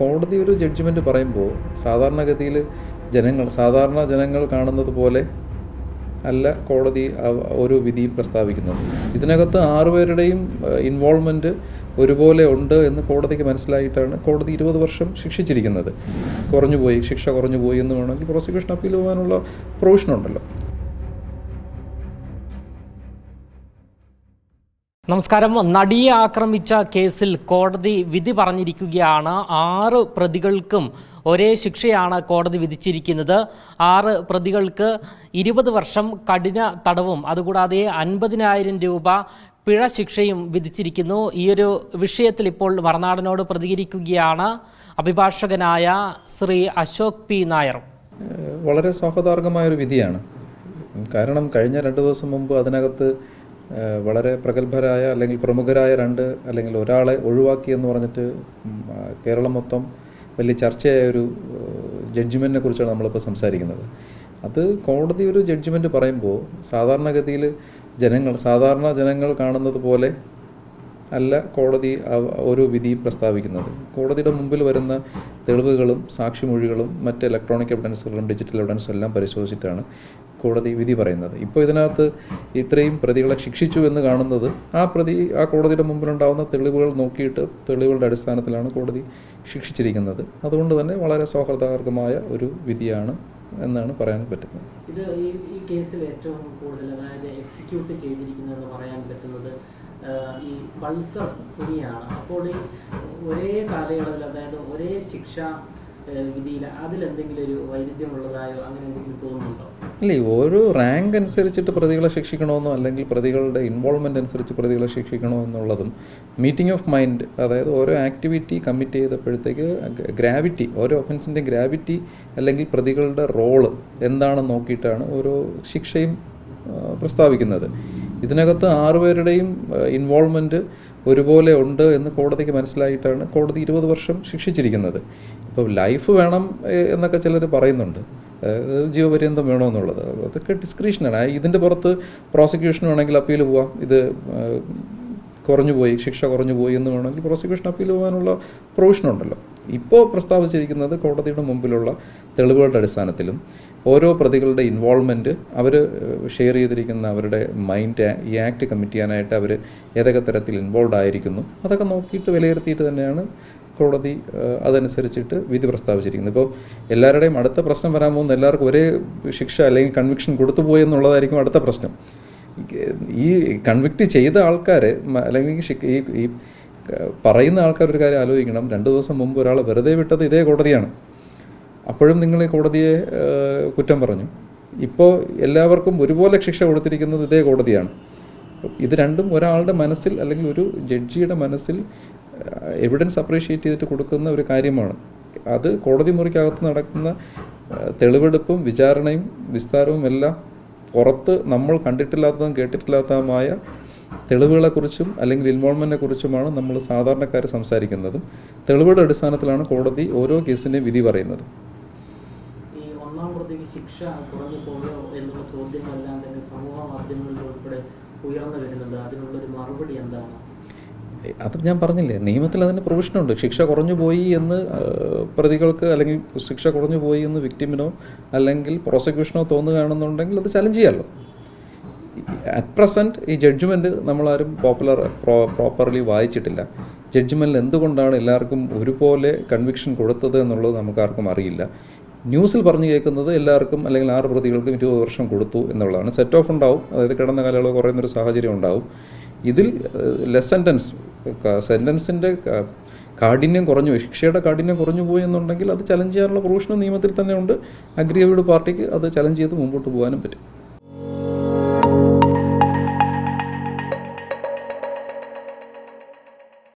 കോടതി ഒരു ജഡ്ജ്മെന്റ് പറയുമ്പോൾ സാധാരണഗതിയിൽ ജനങ്ങൾ സാധാരണ ജനങ്ങൾ കാണുന്നത് പോലെ അല്ല കോടതി ഒരു വിധി പ്രസ്താവിക്കുന്നത്. ഇതിനകത്ത് ആറുപേരുടെയും ഇൻവോൾവ്മെന്റ് ഒരുപോലെ ഉണ്ട് എന്ന് കോടതിക്ക് മനസ്സിലായിട്ടാണ് കോടതി ഇരുപത് വർഷം ശിക്ഷിച്ചിരിക്കുന്നത്. കുറഞ്ഞുപോയി ശിക്ഷ കുറഞ്ഞു പോയി എന്ന് വേണമെങ്കിൽ പ്രോസിക്യൂഷൻ അപ്പീൽ പോകാനുള്ള പ്രൊവിഷൻ നമസ്കാരം. നടിയെ ആക്രമിച്ച കേസിൽ കോടതി വിധി പറഞ്ഞിരിക്കുകയാണ്. ആറ് പ്രതികൾക്കും ഒരേ ശിക്ഷയാണ് കോടതി വിധിച്ചിരിക്കുന്നത്. ആറ് പ്രതികൾക്ക് ഇരുപത് വർഷം കഠിന തടവും അതുകൂടാതെ അൻപതിനായിരം രൂപ പിഴ ശിക്ഷയും വിധിച്ചിരിക്കുന്നു. ഈ ഒരു വിഷയത്തിൽ ഇപ്പോൾ മറുനാടനോട് പ്രതികരിക്കുകയാണ് അഭിഭാഷകനായ ശ്രീ അശോക് പി നായർ. വളരെ വളരെ സ്വാഗതാർഹമായൊരു വിധിയാണ്. കാരണം കഴിഞ്ഞ രണ്ട് ദിവസം മുമ്പ് അതിനകത്ത് വളരെ പ്രഗത്ഭരായ അല്ലെങ്കിൽ പ്രമുഖരായ രണ്ട് അല്ലെങ്കിൽ ഒരാളെ ഒഴിവാക്കി എന്ന് പറഞ്ഞിട്ട് കേരളം മൊത്തം വലിയ ചർച്ചയായ ഒരു ജഡ്ജ്മെന്റിനെ കുറിച്ചാണ് നമ്മളിപ്പോൾ സംസാരിക്കുന്നത്. അത് കോടതി ഒരു ജഡ്ജ്മെന്റ് പറയുമ്പോൾ സാധാരണഗതിയിൽ ജനങ്ങൾ സാധാരണ ജനങ്ങൾ കാണുന്നത് പോലെ അല്ല കോടതി ഒരു വിധിയും പ്രസ്താവിക്കുന്നത്. കോടതിയുടെ മുമ്പിൽ വരുന്ന തെളിവുകളും സാക്ഷിമൊഴികളും മറ്റ് ഇലക്ട്രോണിക് എവിഡൻസുകളും ഡിജിറ്റൽ എവിഡൻസും എല്ലാം പരിശോധിച്ചിട്ടാണ് കോടതി വിധി പറയുന്നത്. ഇപ്പോൾ ഇതിനകത്ത് ഇത്രയും പ്രതികളെ ശിക്ഷിച്ചു എന്ന് കാണുന്നത് ആ പ്രതി ആ കോടതിയുടെ മുമ്പിലുണ്ടാകുന്ന തെളിവുകൾ നോക്കിയിട്ട് തെളിവുകളുടെ അടിസ്ഥാനത്തിലാണ് കോടതി ശിക്ഷിച്ചിരിക്കുന്നത്. അതുകൊണ്ട് തന്നെ വളരെ സൗഹൃദാർഹമായ ഒരു വിധിയാണ് എന്നാണ് പറയാൻ പറ്റുന്നത്. ഇത് ഈ കേസിൽ ഏറ്റവും കൂടുതൽ അതായത് എക്സിക്യൂട്ട് ചെയ്തിരിക്കുന്നതെന്ന് പറയാൻ പറ്റുന്നത് ഈ പൾസർ സുനിയാണ് അപ്പോൾ ഈ ഒരേ കാലയളവിൽ അതായത് ഒരേ ശിക്ഷ വിധിയിൽ അതിലെന്തെങ്കിലും ഒരു വൈരുദ്ധ്യമുള്ളതായോ അങ്ങനെ എന്തെങ്കിലും തോന്നുന്നുണ്ടോ? ഇല്ല ഓരോ റാങ്ക് അനുസരിച്ചിട്ട് പ്രതികളെ ശിക്ഷിക്കണമെന്നോ അല്ലെങ്കിൽ പ്രതികളുടെ ഇൻവോൾവ്മെന്റ് അനുസരിച്ച് പ്രതികളെ ശിക്ഷിക്കണോ എന്നുള്ളതും മീറ്റിംഗ് ഓഫ് മൈൻഡ് അതായത് ഓരോ ആക്ടിവിറ്റി കമ്മിറ്റ് ചെയ്തപ്പോഴത്തേക്ക് ഗ്രാവിറ്റി ഓരോ ഒഫൻസിന്റെ ഗ്രാവിറ്റി അല്ലെങ്കിൽ പ്രതികളുടെ റോൾ എന്താണെന്ന് നോക്കിയിട്ടാണ് ഓരോ ശിക്ഷയും പ്രസ്താവിക്കുന്നത്. ഇതിനകത്ത് ആറുപേരുടെയും ഇൻവോൾവ്മെന്റ് ഒരുപോലെ ഉണ്ട് എന്ന് കോടതിക്ക് മനസ്സിലായിട്ടാണ് കോടതി ഇരുപത് വർഷം ശിക്ഷിച്ചിരിക്കുന്നത്. ഇപ്പോൾ ലൈഫ് വേണം എന്നൊക്കെ ചിലർ പറയുന്നുണ്ട്. ജീവപര്യന്തം വേണമെന്നുള്ളത് അതൊക്കെ ഡിസ്ക്രിപ്ഷനാണ് ഇതിന്റെ പുറത്ത് പ്രോസിക്യൂഷൻ വേണമെങ്കിൽ അപ്പീൽ പോവാം. ഇത് കുറഞ്ഞു പോയി ശിക്ഷ കുറഞ്ഞു പോയി എന്ന് വേണമെങ്കിൽ പ്രോസിക്യൂഷൻ അപ്പീൽ പോകാനുള്ള പ്രൊവിഷൻ ഉണ്ടല്ലോ. ഇപ്പോൾ പ്രസ്താവിച്ചിരിക്കുന്നത് കോടതിയുടെ മുമ്പിലുള്ള തെളിവുകളുടെ അടിസ്ഥാനത്തിലും ഓരോ പ്രതികളുടെ ഇൻവോൾവ്മെന്റ് അവർ ഷെയർ ചെയ്തിരിക്കുന്ന അവരുടെ മൈൻഡ് ഈ ആക്ട് കമ്മിറ്റ് ചെയ്യാനായിട്ട് അവർ ഏതൊക്കെ തരത്തിൽ ഇൻവോൾവ് ആയിരിക്കുന്നു അതൊക്കെ നോക്കിയിട്ട് വിലയിരുത്തിയിട്ട് തന്നെയാണ് കോടതി അതനുസരിച്ചിട്ട് വിധി പ്രസ്താവിച്ചിരിക്കുന്നത്. ഇപ്പോൾ എല്ലാവരുടെയും അടുത്ത പ്രശ്നം വരാൻ പോകുന്ന എല്ലാവർക്കും ഒരേ ശിക്ഷ അല്ലെങ്കിൽ കൺവിക്ഷൻ കൊടുത്തു പോയി എന്നുള്ളതായിരിക്കും അടുത്ത പ്രശ്നം. ഈ കൺവിക്റ്റ് ചെയ്ത ആൾക്കാർ അല്ലെങ്കിൽ ഈ ഈ പറയുന്ന ആൾക്കാർ ഒരു കാര്യം ആലോചിക്കണം. രണ്ട് ദിവസം മുമ്പ് ഒരാൾ വെറുതെ വിട്ടത് ഇതേ കോടതിയാണ്. അപ്പോഴും നിങ്ങൾ ഈ കോടതിയെ കുറ്റം പറഞ്ഞു. ഇപ്പോൾ എല്ലാവർക്കും ഒരുപോലെ ശിക്ഷ കൊടുത്തിരിക്കുന്നത് ഇതേ കോടതിയാണ്. ഇത് രണ്ടും ഒരാളുടെ മനസ്സിൽ അല്ലെങ്കിൽ ഒരു ജഡ്ജിയുടെ മനസ്സിൽ എവിഡൻസ് അപ്രീഷിയേറ്റ് ചെയ്തിട്ട് കൊടുക്കുന്ന ഒരു കാര്യമാണ്. അത് കോടതി മുറിക്കകത്ത് നടക്കുന്ന തെളിവെടുപ്പും വിചാരണയും വിസ്താരവും എല്ലാം പുറത്ത് നമ്മൾ കണ്ടിട്ടില്ലാത്തതും കേട്ടിട്ടില്ലാത്തതുമായ തെളിവുകളെക്കുറിച്ചും അല്ലെങ്കിൽ ഇൻവോൾവ്മെന്റിനെ കുറിച്ചുമാണ് നമ്മൾ സാധാരണക്കാർ സംസാരിക്കുന്നതും. തെളിവുകളുടെ അടിസ്ഥാനത്തിലാണ് കോടതി ഓരോ കേസിന്റെയും വിധി പറയുന്നത്. ശിക്ഷ കുറഞ്ഞു പോയോ എന്നുള്ള ചോദ്യങ്ങളെല്ലാം തന്നെ സമൂഹ മാധ്യമങ്ങളിൽ ഉൾപ്പെടെ ഉയർന്നു വരുന്നുണ്ട്. അതിനുള്ളൊരു മറുപടി എന്താണ്? അത് ഞാൻ പറഞ്ഞില്ലേ നിയമത്തിൽ അതിന് പ്രൊവിഷനുണ്ട് ശിക്ഷ കുറഞ്ഞു പോയി എന്ന് പ്രതികൾക്ക് അല്ലെങ്കിൽ ശിക്ഷ കുറഞ്ഞു പോയി എന്ന് വിക്ടിമിനോ അല്ലെങ്കിൽ പ്രോസിക്യൂഷനോ തോന്നുകയാണെന്നുണ്ടെങ്കിൽ അത് ചലഞ്ച് ചെയ്യാമല്ലോ അറ്റ് പ്രസന്റ് ഈ ജഡ്ജ്മെന്റ് നമ്മളാരും പോപ്പുലർ പ്രോ പ്രോപ്പർലി വായിച്ചിട്ടില്ല. ജഡ്ജ്മെന്റിൽ എന്തുകൊണ്ടാണ് എല്ലാവർക്കും ഒരുപോലെ കൺവിക്ഷൻ കൊടുത്തത് എന്നുള്ളത് നമുക്കാർക്കും അറിയില്ല. ന്യൂസിൽ പറഞ്ഞു കേൾക്കുന്നത് എല്ലാവർക്കും അല്ലെങ്കിൽ ആറ് പ്രതികൾക്കും ഇരുപത് വർഷം കൊടുത്തു എന്നുള്ളതാണ്. സെറ്റ് ഓഫ് ഉണ്ടാവും. അതായത് കിടന്ന കാലയളവ് കുറയുന്നൊരു സാഹചര്യം ഉണ്ടാവും. ഇതിൽ ലെസ് സെന്റൻസ് സെന്റൻസിന്റെ കാഠിന്യം കുറഞ്ഞു ശിക്ഷയുടെ കാഠിന്യം കുറഞ്ഞു പോയി എന്നുണ്ടെങ്കിൽ അത് ചലഞ്ച് ചെയ്യാനുള്ള പ്രൊവിഷനും നിയമത്തിൽ തന്നെ ഉണ്ട്. അഗ്രിയബിൾഡ് പാർട്ടിക്ക് അത് ചലഞ്ച് ചെയ്ത് മുമ്പോട്ട് പോകാനും പറ്റും.